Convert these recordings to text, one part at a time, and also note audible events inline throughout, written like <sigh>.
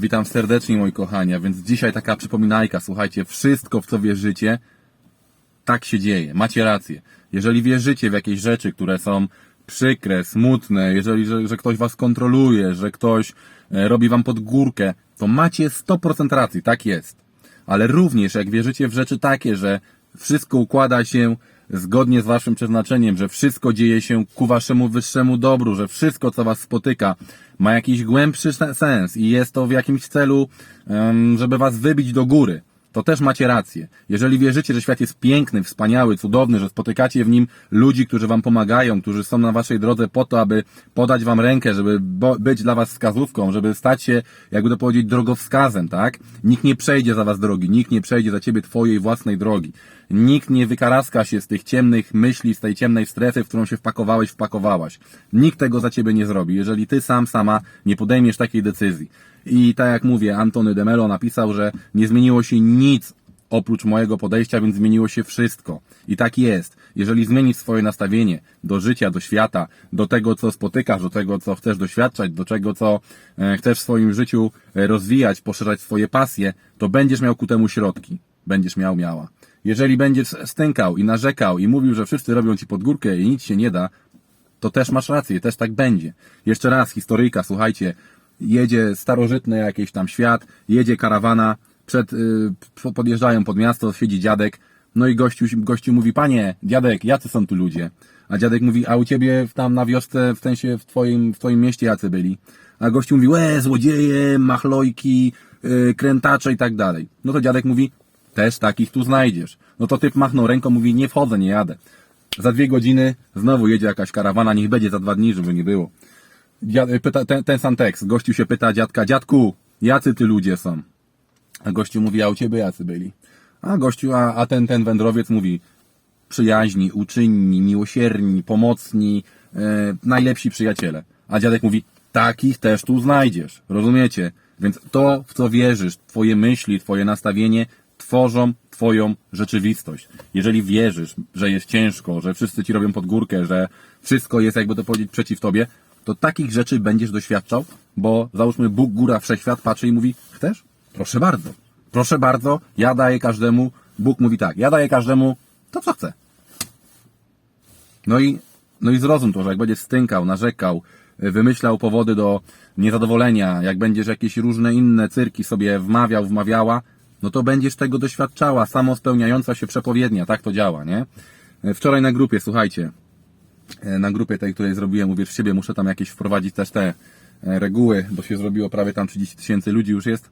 Witam serdecznie moi kochani, więc dzisiaj taka przypominajka, słuchajcie, wszystko w co wierzycie, tak się dzieje, macie rację. Jeżeli wierzycie w jakieś rzeczy, które są przykre, smutne, jeżeli, że, że ktoś was kontroluje, że ktoś e, robi wam pod górkę, to macie 100% racji, tak jest. Ale również jak wierzycie w rzeczy takie, że wszystko układa się zgodnie z waszym przeznaczeniem, że wszystko dzieje się ku waszemu wyższemu dobru, że wszystko co was spotyka ma jakiś głębszy se- sens i jest to w jakimś celu, żeby was wybić do góry to też macie rację. Jeżeli wierzycie, że świat jest piękny, wspaniały, cudowny, że spotykacie w nim ludzi, którzy wam pomagają, którzy są na waszej drodze po to, aby podać wam rękę, żeby być dla was wskazówką, żeby stać się, jakby to powiedzieć, drogowskazem, tak? Nikt nie przejdzie za was drogi, nikt nie przejdzie za ciebie twojej własnej drogi. Nikt nie wykaraska się z tych ciemnych myśli, z tej ciemnej strefy, w którą się wpakowałeś, wpakowałaś. Nikt tego za ciebie nie zrobi, jeżeli ty sam, sama nie podejmiesz takiej decyzji. I tak jak mówię, Antony de Melo napisał, że nie zmieniło się nic oprócz mojego podejścia, więc zmieniło się wszystko. I tak jest. Jeżeli zmienisz swoje nastawienie do życia, do świata, do tego, co spotykasz, do tego, co chcesz doświadczać, do czego, co e, chcesz w swoim życiu e, rozwijać, poszerzać swoje pasje, to będziesz miał ku temu środki. Będziesz miał, miała. Jeżeli będziesz stękał i narzekał i mówił, że wszyscy robią ci pod górkę i nic się nie da, to też masz rację, też tak będzie. Jeszcze raz, historyjka, słuchajcie, jedzie starożytny jakiś tam świat, jedzie karawana, przed, y, podjeżdżają pod miasto, siedzi dziadek, no i gościu, gościu mówi, panie, dziadek, jacy są tu ludzie? A dziadek mówi, a u ciebie tam na wiosce, w sensie w twoim, w twoim mieście jacy byli? A gościu mówi, łe, złodzieje, machlojki, y, krętacze i tak dalej. No to dziadek mówi, też takich tu znajdziesz. No to typ machnął ręką, mówi, nie wchodzę, nie jadę. Za dwie godziny znowu jedzie jakaś karawana, niech będzie za dwa dni, żeby nie było. Dziad, pyta, ten, ten sam tekst. Gościu się pyta dziadka, dziadku, jacy ty ludzie są? A gościu mówi, a u ciebie jacy byli? A gościu, a, a ten, ten wędrowiec mówi, przyjaźni, uczynni, miłosierni, pomocni, e, najlepsi przyjaciele. A dziadek mówi, takich też tu znajdziesz. Rozumiecie? Więc to, w co wierzysz, twoje myśli, twoje nastawienie tworzą twoją rzeczywistość. Jeżeli wierzysz, że jest ciężko, że wszyscy ci robią pod górkę, że wszystko jest, jakby to powiedzieć, przeciw tobie, to takich rzeczy będziesz doświadczał, bo załóżmy Bóg, góra, wszechświat patrzy i mówi, chcesz? Proszę bardzo. Proszę bardzo, ja daję każdemu, Bóg mówi tak, ja daję każdemu to, co chce. No i, no i zrozum to, że jak będziesz stękał, narzekał, wymyślał powody do niezadowolenia, jak będziesz jakieś różne inne cyrki sobie wmawiał, wmawiała, no to będziesz tego doświadczała, samospełniająca się przepowiednia, tak to działa, nie? Y, Wczoraj na grupie, słuchajcie, na grupie tej, której zrobiłem, uwierz w siebie, muszę tam jakieś wprowadzić też te e, reguły, bo się zrobiło prawie tam 30 tysięcy ludzi już jest.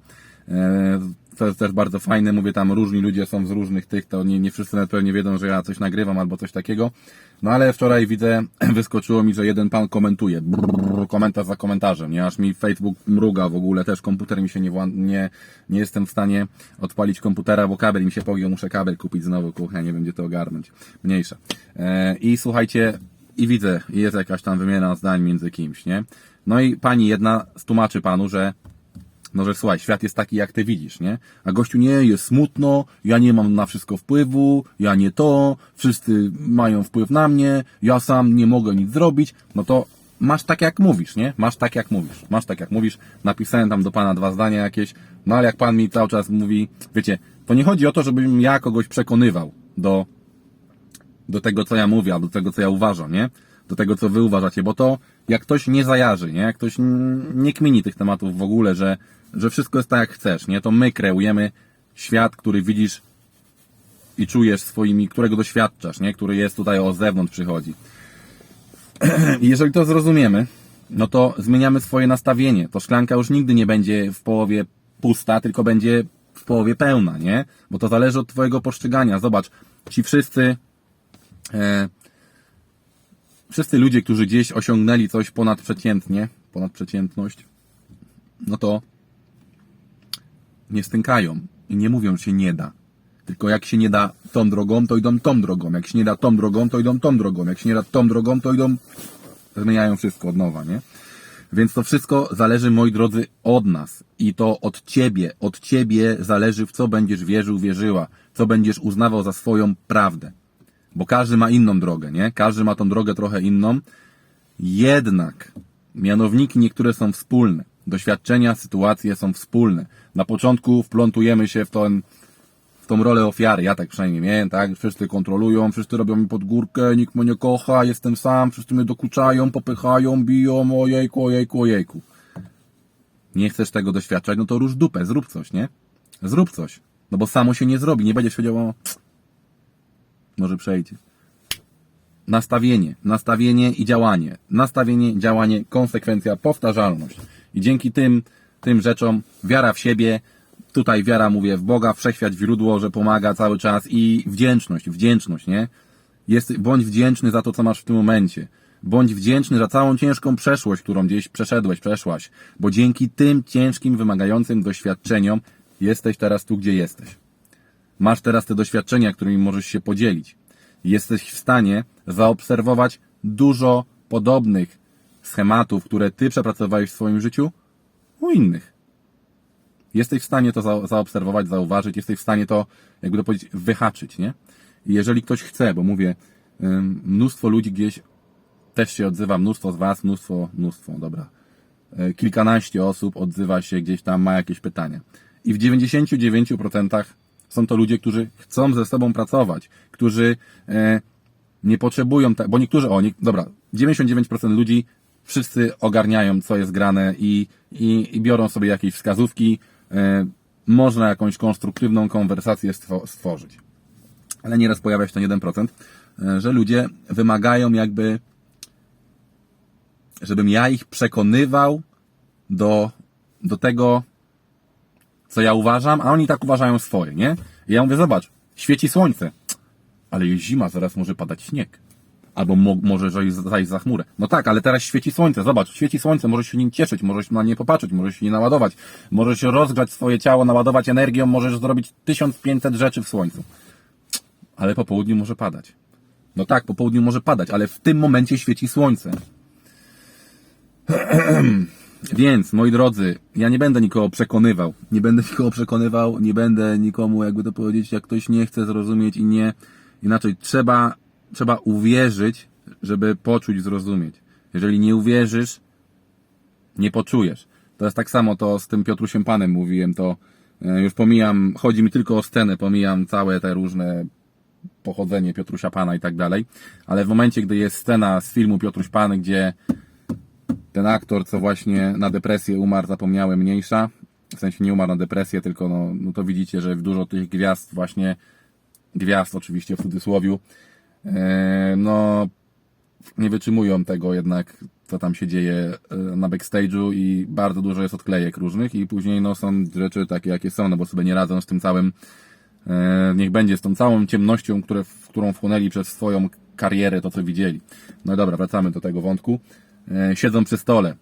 E, To jest też bardzo fajne, mówię tam różni ludzie są z różnych tych, to nie, nie wszyscy nawet pewnie wiedzą, że ja coś nagrywam albo coś takiego. No ale wczoraj widzę, <clears throat> wyskoczyło mi, że jeden pan komentuje, brrr, komentarz za komentarzem, nie? Aż mi Facebook mruga w ogóle, też komputer mi się nie, nie, nie jestem w stanie odpalić komputera, bo kabel mi się pogiął, muszę kabel kupić znowu, kuchnia, nie będzie to ogarnąć. Mniejsza. E, I słuchajcie, i widzę, jest jakaś tam wymiana zdań między kimś, nie? No i pani jedna stłumaczy panu, że no, że słuchaj, świat jest taki, jak ty widzisz, nie? A gościu, nie, jest smutno, ja nie mam na wszystko wpływu, ja nie to, wszyscy mają wpływ na mnie, ja sam nie mogę nic zrobić, no to masz tak, jak mówisz, nie? Masz tak, jak mówisz, masz tak, jak mówisz. Napisałem tam do pana dwa zdania jakieś, no ale jak pan mi cały czas mówi, wiecie, to nie chodzi o to, żebym ja kogoś przekonywał do, do tego, co ja mówię, albo do tego, co ja uważam, nie? Do tego, co wy uważacie, bo to jak ktoś nie zajarzy, nie? Jak ktoś nie kmini tych tematów w ogóle, że, że wszystko jest tak, jak chcesz, nie? To my kreujemy świat, który widzisz i czujesz swoimi, którego doświadczasz, nie? Który jest tutaj o zewnątrz przychodzi. I <clears throat> jeżeli to zrozumiemy, no to zmieniamy swoje nastawienie. To szklanka już nigdy nie będzie w połowie pusta, tylko będzie w połowie pełna, nie? Bo to zależy od Twojego postrzegania. Zobacz, ci wszyscy, wszyscy ludzie, którzy gdzieś osiągnęli coś ponadprzeciętnie, ponadprzeciętność, no to nie stękają i nie mówią, że się nie da. Tylko jak się nie da tą drogą, to idą tą drogą. Jak się nie da tą drogą, to idą tą drogą. Jak się nie da tą drogą, to idą zmieniają wszystko od nowa, nie? Więc to wszystko zależy, moi drodzy, od nas. I to od ciebie. Od ciebie zależy, w co będziesz wierzył, wierzyła. Co będziesz uznawał za swoją prawdę. Bo każdy ma inną drogę, nie? Każdy ma tą drogę trochę inną. Jednak mianowniki niektóre są wspólne. Doświadczenia, sytuacje są wspólne. Na początku wplątujemy się w ten, w tą rolę ofiary. Ja tak przynajmniej miałem, tak? Wszyscy kontrolują, wszyscy robią mi pod górkę, nikt mnie nie kocha, jestem sam, wszyscy mnie dokuczają, popychają, biją, ojejku, ojejku, ojejku. Nie chcesz tego doświadczać, no to rusz dupę, zrób coś, nie? Zrób coś. No bo samo się nie zrobi, nie będziesz siedział, o, może przejdzie. Nastawienie, nastawienie i działanie. Nastawienie, działanie, konsekwencja, powtarzalność. I dzięki tym, tym rzeczom wiara w siebie, tutaj wiara mówię w Boga, wszechświat, źródło, że pomaga cały czas i wdzięczność, wdzięczność, nie? Jest, bądź wdzięczny za to, co masz w tym momencie. Bądź wdzięczny za całą ciężką przeszłość, którą gdzieś przeszedłeś, przeszłaś. Bo dzięki tym ciężkim, wymagającym doświadczeniom jesteś teraz tu, gdzie jesteś. Masz teraz te doświadczenia, którymi możesz się podzielić. Jesteś w stanie zaobserwować dużo podobnych schematów, które ty przepracowałeś w swoim życiu u innych. Jesteś w stanie to za, zaobserwować, zauważyć, jesteś w stanie to, jakby to powiedzieć, wyhaczyć, nie? Jeżeli ktoś chce, bo mówię, mnóstwo ludzi gdzieś też się odzywa, mnóstwo z Was, mnóstwo, mnóstwo, dobra. E, Kilkanaście osób odzywa się gdzieś tam, ma jakieś pytania. I w 99% są to ludzie, którzy chcą ze sobą pracować, którzy e, nie potrzebują, ta, bo niektórzy, o, nie, dobra, 99% ludzi wszyscy ogarniają, co jest grane i, i, i biorą sobie jakieś wskazówki, e, można jakąś konstruktywną konwersację stwo- stworzyć. Ale nieraz pojawia się ten 1%, e, że ludzie wymagają jakby, żebym ja ich przekonywał do, do tego, co ja uważam, a oni tak uważają swoje, nie? I ja mówię, zobacz, świeci słońce, ale jest zima, zaraz może padać śnieg. Albo mo może zajść za chmurę. No tak, ale teraz świeci słońce, zobacz, świeci słońce, możesz się nim cieszyć, możesz na nie popatrzeć, możesz się nie naładować, możesz rozgrzać swoje ciało, naładować energią, możesz zrobić 1500 rzeczy w słońcu. Ale po południu może padać. No tak, po południu może padać, ale w tym momencie świeci słońce. <clears throat> Więc, moi drodzy, ja nie będę nikogo przekonywał. Nie będę <laughs> nikogo przekonywał, nie będę nikomu, jakby to powiedzieć, jak ktoś nie chce zrozumieć i nie. Inaczej, trzeba, trzeba uwierzyć, żeby poczuć, zrozumieć. Jeżeli nie uwierzysz, nie poczujesz. To jest tak samo to z tym Piotrusiem Panem mówiłem, to e, już pomijam, chodzi mi tylko o scenę, pomijam całe te różne pochodzenie Piotrusia Pana i tak dalej, ale w momencie, gdy jest scena z filmu Piotruś Pan, gdzie ten aktor, co właśnie na depresję umarł, zapomniałem, mniejsza, w sensie nie umarł na depresję, tylko no, no to widzicie, że dużo tych gwiazd właśnie, gwiazd oczywiście w cudzysłowiu, e, no nie wytrzymują tego jednak, co tam się dzieje e, na backstage'u i bardzo dużo jest odklejek różnych i później no są rzeczy takie, jakie są, no bo sobie nie radzą z tym całym e, niech będzie z tą całą ciemnością, które, w którą wchłonęli przez swoją karierę to, co widzieli. No dobra, wracamy do tego wątku. E, siedzą przy stole.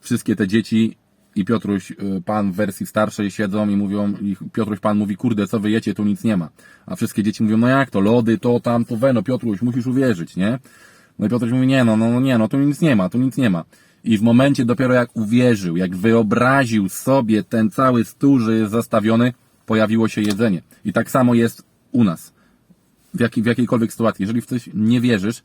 Wszystkie te dzieci i Piotruś, e, pan w wersji starszej siedzą i mówią, i Piotruś pan mówi, kurde, co wy jecie, tu nic nie ma. A wszystkie dzieci mówią, no jak to, lody, to, tam, to, we, no Piotruś, musisz uwierzyć, nie? No i Piotruś mówi, nie no, no, no nie, no tu nic nie ma, tu nic nie ma. I w momencie dopiero jak uwierzył, jak wyobraził sobie ten cały stół, że jest zastawiony, pojawiło się jedzenie. I tak samo jest u nas. W, w jakiejkolwiek sytuacji. Jeżeli w coś nie wierzysz,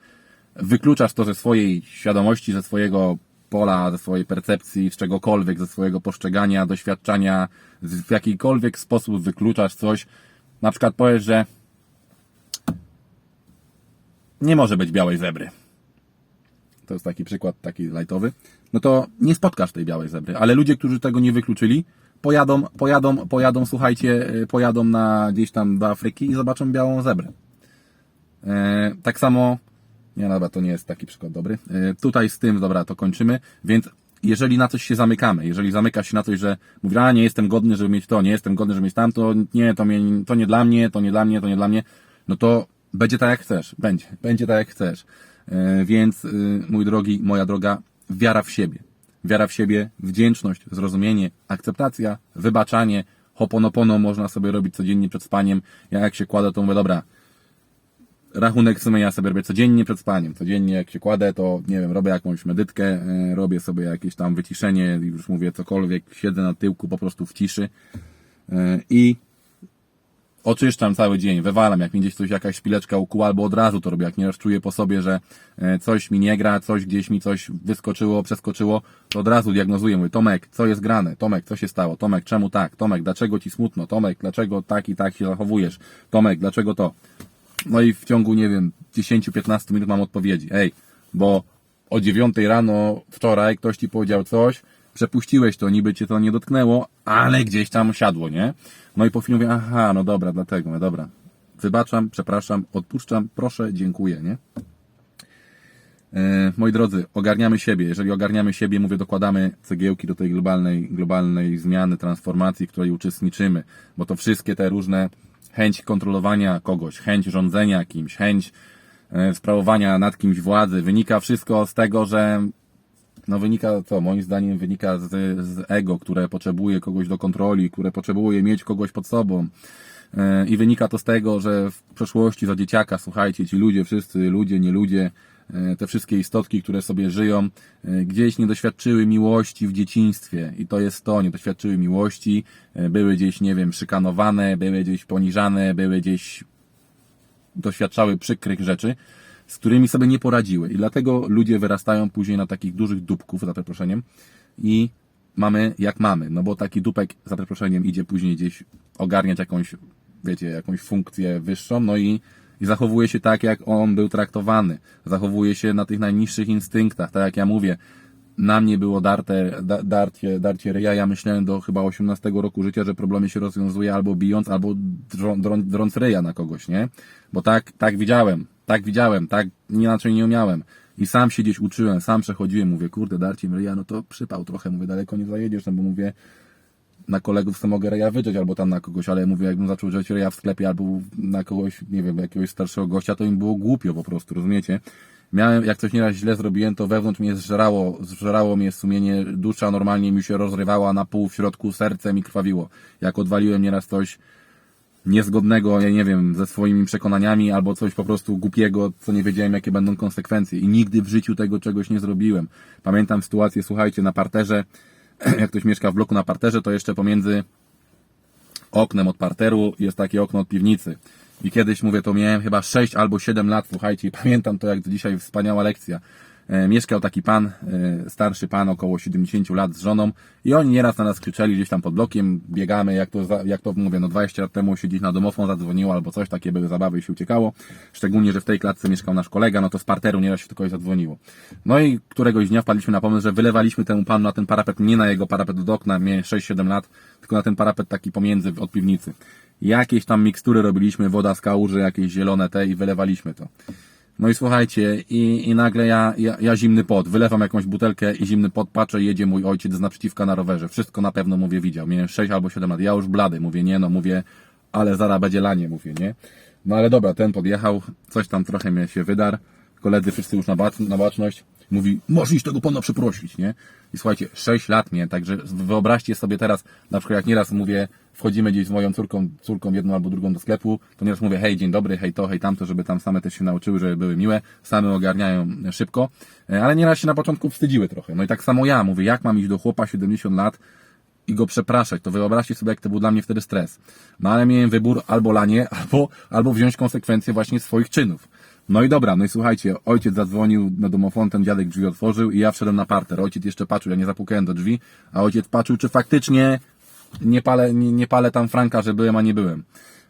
wykluczasz to ze swojej świadomości, ze swojego pola, ze swojej percepcji, z czegokolwiek, ze swojego postrzegania, doświadczania, z- w jakikolwiek sposób wykluczasz coś, na przykład powiesz, że nie może być białej zebry. To jest taki przykład, taki lightowy. No to nie spotkasz tej białej zebry, ale ludzie, którzy tego nie wykluczyli, pojadą, pojadą, pojadą, słuchajcie, y, pojadą na gdzieś tam do Afryki i zobaczą białą zebrę. E, tak samo, nie, no dobra, to nie jest taki przykład dobry. E, tutaj z tym, dobra, to kończymy. Więc jeżeli na coś się zamykamy, jeżeli zamyka się na coś, że mówię, a nie jestem godny, żeby mieć to, nie jestem godny, żeby mieć tamto, nie, to, mnie, to nie dla mnie, to nie dla mnie, to nie dla mnie, no to będzie tak jak chcesz, będzie, będzie tak jak chcesz. E, więc, y, mój drogi, moja droga, wiara w siebie. Wiara w siebie, wdzięczność, zrozumienie, akceptacja, wybaczanie, hoponopono można sobie robić codziennie przed spaniem. Ja jak się kładę, to mówię, dobra, rachunek sumienia sobie robię codziennie przed spaniem. Codziennie jak się kładę, to nie wiem, robię jakąś medytkę, e, robię sobie jakieś tam wyciszenie, już mówię cokolwiek, siedzę na tyłku po prostu w ciszy e, i oczyszczam cały dzień, wywalam, jak mi gdzieś coś, jakaś szpileczka ukuła, albo od razu to robię, jak nieraz czuję po sobie, że e, coś mi nie gra, coś gdzieś mi coś wyskoczyło, przeskoczyło, to od razu diagnozuję, mówię, Tomek, co jest grane? Tomek, co się stało? Tomek, czemu tak? Tomek, dlaczego ci smutno? Tomek, dlaczego tak i tak się zachowujesz? Tomek, dlaczego to? No i w ciągu, nie wiem, 10-15 minut mam odpowiedzi. Ej, bo o 9 rano wczoraj ktoś ci powiedział coś, przepuściłeś to, niby cię to nie dotknęło, ale gdzieś tam siadło, nie? No i po chwili mówię, aha, no dobra, dlatego, no dobra. Wybaczam, przepraszam, odpuszczam, proszę, dziękuję, nie? E, moi drodzy, ogarniamy siebie. Jeżeli ogarniamy siebie, mówię, dokładamy cegiełki do tej globalnej, globalnej zmiany, transformacji, której uczestniczymy, bo to wszystkie te różne chęć kontrolowania kogoś, chęć rządzenia kimś, chęć e, sprawowania nad kimś władzy, wynika wszystko z tego, że no wynika co? Moim zdaniem wynika z, z ego, które potrzebuje kogoś do kontroli, które potrzebuje mieć kogoś pod sobą. E, I wynika to z tego, że w przeszłości za dzieciaka, słuchajcie, ci ludzie, wszyscy ludzie, nie ludzie, te wszystkie istotki, które sobie żyją, e, gdzieś nie doświadczyły miłości w dzieciństwie. I to jest to, nie doświadczyły miłości, e, były gdzieś, nie wiem, szykanowane, były gdzieś poniżane, były gdzieś doświadczały przykrych rzeczy, z którymi sobie nie poradziły. I dlatego ludzie wyrastają później na takich dużych dupków, za przeproszeniem, i mamy jak mamy. No bo taki dupek, za przeproszeniem, idzie później gdzieś ogarniać jakąś, wiecie, jakąś funkcję wyższą, no i, i zachowuje się tak, jak on był traktowany. Zachowuje się na tych najniższych instynktach, tak jak ja mówię. Na mnie było darte, da, darcie, darcie ryja. Ja myślałem do chyba 18 roku życia, że problemy się rozwiązuje albo bijąc, albo drą, drą, drąc ryja na kogoś, nie? Bo tak, tak widziałem, tak widziałem, tak inaczej nie umiałem. I sam się gdzieś uczyłem, sam przechodziłem, mówię, kurde, darcie ryja, no to przypał trochę, mówię, daleko nie zajedziesz, no bo mówię, na kolegów sobie mogę ryja wydrzeć albo tam na kogoś, ale mówię, jakbym zaczął drzeć ryja w sklepie albo na kogoś, nie wiem, jakiegoś starszego gościa, to im było głupio po prostu, rozumiecie? Miałem, jak coś nieraz źle zrobiłem, to wewnątrz mnie zżerało, zżerało mnie sumienie, dusza normalnie mi się rozrywała na pół w środku, serce mi krwawiło. Jak odwaliłem nieraz coś niezgodnego, ja nie wiem, ze swoimi przekonaniami albo coś po prostu głupiego, co nie wiedziałem, jakie będą konsekwencje. I nigdy w życiu tego czegoś nie zrobiłem. Pamiętam sytuację, słuchajcie, na parterze, <clears throat> jak ktoś mieszka w bloku na parterze, to jeszcze pomiędzy oknem od parteru jest takie okno od piwnicy. I kiedyś, mówię, to miałem chyba 6 albo 7 lat, słuchajcie, i pamiętam to jak dzisiaj wspaniała lekcja. E, mieszkał taki pan, e, starszy pan, około 70 lat z żoną i oni nieraz na nas krzyczeli gdzieś tam pod blokiem, biegamy, jak to, jak to mówię, no 20 lat temu się gdzieś na domofon zadzwoniło albo coś, takie były zabawy i się uciekało. Szczególnie, że w tej klatce mieszkał nasz kolega, no to z parteru nieraz się tylko zadzwoniło. No i któregoś dnia wpadliśmy na pomysł, że wylewaliśmy temu panu na ten parapet, nie na jego parapet do okna, miałem 6-7 lat, tylko na ten parapet taki pomiędzy od piwnicy. Jakieś tam mikstury robiliśmy, woda z kałuży, jakieś zielone te i wylewaliśmy to. No i słuchajcie, i, i nagle ja, ja, ja zimny pot, wylewam jakąś butelkę i zimny pot, patrzę, jedzie mój ojciec z naprzeciwka na rowerze. Wszystko na pewno, mówię, widział. Miałem 6 albo 7 lat. Ja już blady, mówię, nie no, mówię, ale zaraz będzie lanie, mówię, nie? No ale dobra, ten podjechał, coś tam trochę mnie się wydarł. Koledzy wszyscy już na, bac, na baczność. Mówi, możesz iść tego pana przeprosić, nie? I słuchajcie, 6 lat mnie, także wyobraźcie sobie teraz, na przykład jak nieraz mówię, wchodzimy gdzieś z moją córką, córką jedną albo drugą do sklepu, to nieraz mówię, hej, dzień dobry, hej to, hej tamto, żeby tam same też się nauczyły, żeby były miłe, same ogarniają szybko, E, ale nieraz się na początku wstydziły trochę. No i tak samo ja, mówię, jak mam iść do chłopa 70 lat, i go przepraszać, to wyobraźcie sobie, jak to był dla mnie wtedy stres. No ale miałem wybór albo lanie, <laughs> albo, albo wziąć konsekwencje właśnie swoich czynów. No i dobra, no i słuchajcie, ojciec zadzwonił na domofon, ten dziadek drzwi otworzył i ja wszedłem na parter. Ojciec jeszcze patrzył, ja nie zapukałem do drzwi, a ojciec patrzył, czy faktycznie nie palę, nie, nie palę tam Franka, że byłem, a nie byłem.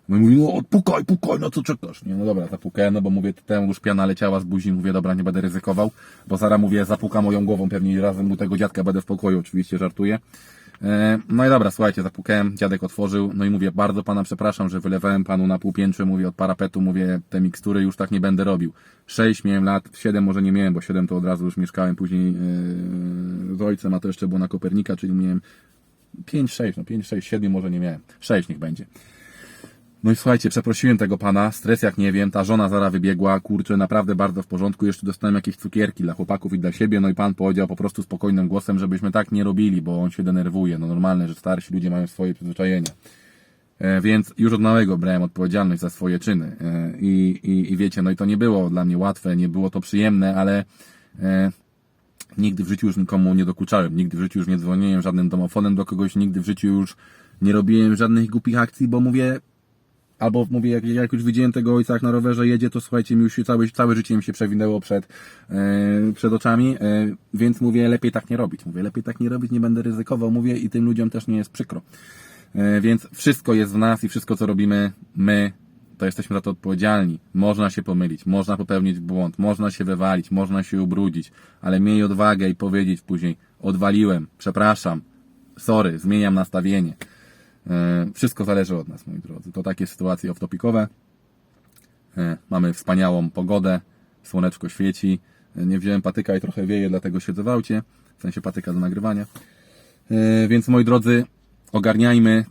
No i mówi, no pukaj, pukaj, no co czekasz? Nie, no dobra, zapukałem, no bo mówię, temu już piana leciała z buzi, mówię, dobra, nie będę ryzykował, bo zaraz mówię, zapuka moją głową, pewnie razem u tego dziadka będę w pokoju, oczywiście żartuję. E, No i dobra, słuchajcie, zapukałem, dziadek otworzył, no i mówię, bardzo pana przepraszam, że wylewałem panu na półpiętrze, mówię, od parapetu, mówię, te mikstury już tak nie będę robił. Sześć miałem lat, siedem może nie miałem, bo siedem to od razu już mieszkałem później e, z ojcem, a to jeszcze było na Kopernika, czyli miałem pięć, sześć, no pięć, sześć, siedmiu może nie miałem. Sześć niech będzie. No i słuchajcie, przeprosiłem tego pana, stres jak nie wiem, ta żona zara wybiegła, kurczę, naprawdę bardzo w porządku, jeszcze dostałem jakieś cukierki dla chłopaków i dla siebie, no i pan powiedział po prostu spokojnym głosem, żebyśmy tak nie robili, bo on się denerwuje, no normalne, że starsi ludzie mają swoje przyzwyczajenia. E, Więc już od małego brałem odpowiedzialność za swoje czyny. E, I, i, I wiecie, no i to nie było dla mnie łatwe, nie było to przyjemne, ale e, nigdy w życiu już nikomu nie dokuczałem, nigdy w życiu już nie dzwoniłem żadnym domofonem do kogoś, nigdy w życiu już nie robiłem żadnych głupich akcji, bo mówię, albo mówię, jak, jak już widziałem tego ojca, jak na rowerze jedzie, to słuchajcie, mi już całe, całe życie mi się przewinęło przed, e, przed oczami, e, więc mówię, lepiej tak nie robić. Mówię, lepiej tak nie robić, nie będę ryzykował, mówię i tym ludziom też nie jest przykro. E, Więc wszystko jest w nas i wszystko, co robimy my, to jesteśmy za to odpowiedzialni. Można się pomylić, można popełnić błąd, można się wywalić, można się ubrudzić, ale miej odwagę i powiedzieć później, odwaliłem, przepraszam, sorry, zmieniam nastawienie. E, Wszystko zależy od nas, moi drodzy. To takie sytuacje off-topicowe. E, Mamy wspaniałą pogodę, słoneczko świeci. E, Nie wziąłem patyka i trochę wieje, dlatego siedzę w aucie, w sensie patyka do nagrywania. Więc moi drodzy, ogarniajmy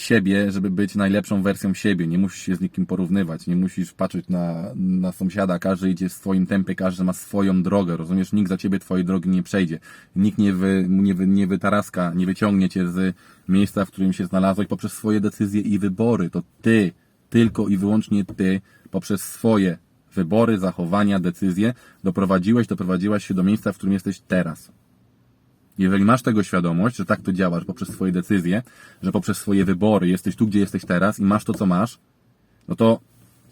siebie, żeby być najlepszą wersją siebie. Nie musisz się z nikim porównywać, nie musisz patrzeć na, na sąsiada, każdy idzie w swoim tempie, każdy ma swoją drogę, rozumiesz? Nikt za ciebie twojej drogi nie przejdzie. Nikt nie, wy, nie, wy, nie wytaraska, nie wyciągnie cię z miejsca, w którym się znalazłeś poprzez swoje decyzje i wybory. To ty, tylko i wyłącznie ty, poprzez swoje wybory, zachowania, decyzje doprowadziłeś, doprowadziłaś się do miejsca, w którym jesteś teraz. Jeżeli masz tego świadomość, że tak to działa, że poprzez swoje decyzje, że poprzez swoje wybory jesteś tu, gdzie jesteś teraz i masz to, co masz, no to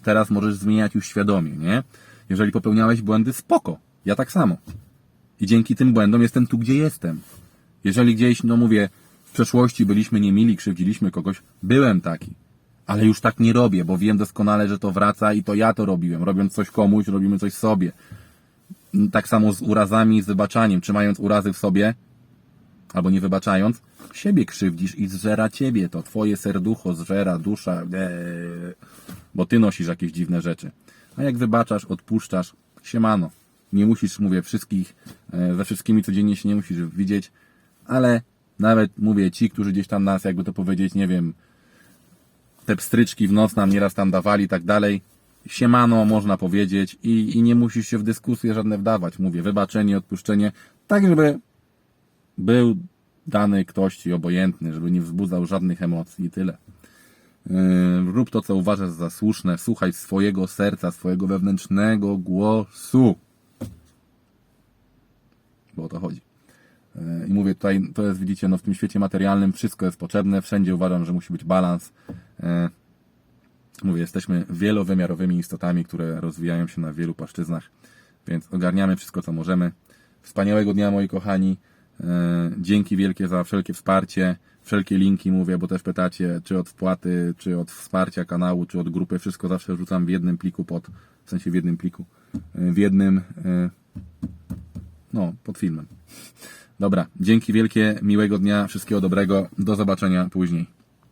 teraz możesz zmieniać już świadomie, nie? Jeżeli popełniałeś błędy, spoko. Ja tak samo. I dzięki tym błędom jestem tu, gdzie jestem. Jeżeli gdzieś, no mówię, w przeszłości byliśmy niemili, krzywdziliśmy kogoś, byłem taki. Ale już tak nie robię, bo wiem doskonale, że to wraca i to ja to robiłem. Robiąc coś komuś, robimy coś sobie. Tak samo z urazami, z wybaczaniem. Trzymając urazy w sobie, albo nie wybaczając, siebie krzywdzisz i zżera ciebie. To twoje serducho zżera, dusza, eee, bo ty nosisz jakieś dziwne rzeczy. A jak wybaczasz, odpuszczasz, siemano. Nie musisz, mówię, wszystkich, e, ze wszystkimi codziennie się nie musisz widzieć, ale nawet, mówię, ci, którzy gdzieś tam nas, jakby to powiedzieć, nie wiem, te pstryczki w noc nam nieraz tam dawali i tak dalej. Siemano, można powiedzieć i, i nie musisz się w dyskusje żadne wdawać. Mówię, wybaczenie, odpuszczenie, tak żeby był dany ktoś ci obojętny, żeby nie wzbudzał żadnych emocji i tyle. Yy, rób to, co uważasz za słuszne, słuchaj swojego serca, swojego wewnętrznego głosu. Bo o to chodzi. Yy, I mówię tutaj, to jest, widzicie, no w tym świecie materialnym wszystko jest potrzebne, wszędzie uważam, że musi być balans. Yy, Mówię, jesteśmy wielowymiarowymi istotami, które rozwijają się na wielu płaszczyznach, więc ogarniamy wszystko, co możemy. Wspaniałego dnia, moi kochani. E, Dzięki wielkie za wszelkie wsparcie, wszelkie linki mówię, bo też pytacie, czy od wpłaty, czy od wsparcia kanału, czy od grupy. Wszystko zawsze wrzucam w jednym pliku pod, w sensie w jednym pliku, e, w jednym, e, no, pod filmem. Dobra, dzięki wielkie, miłego dnia, wszystkiego dobrego, do zobaczenia później.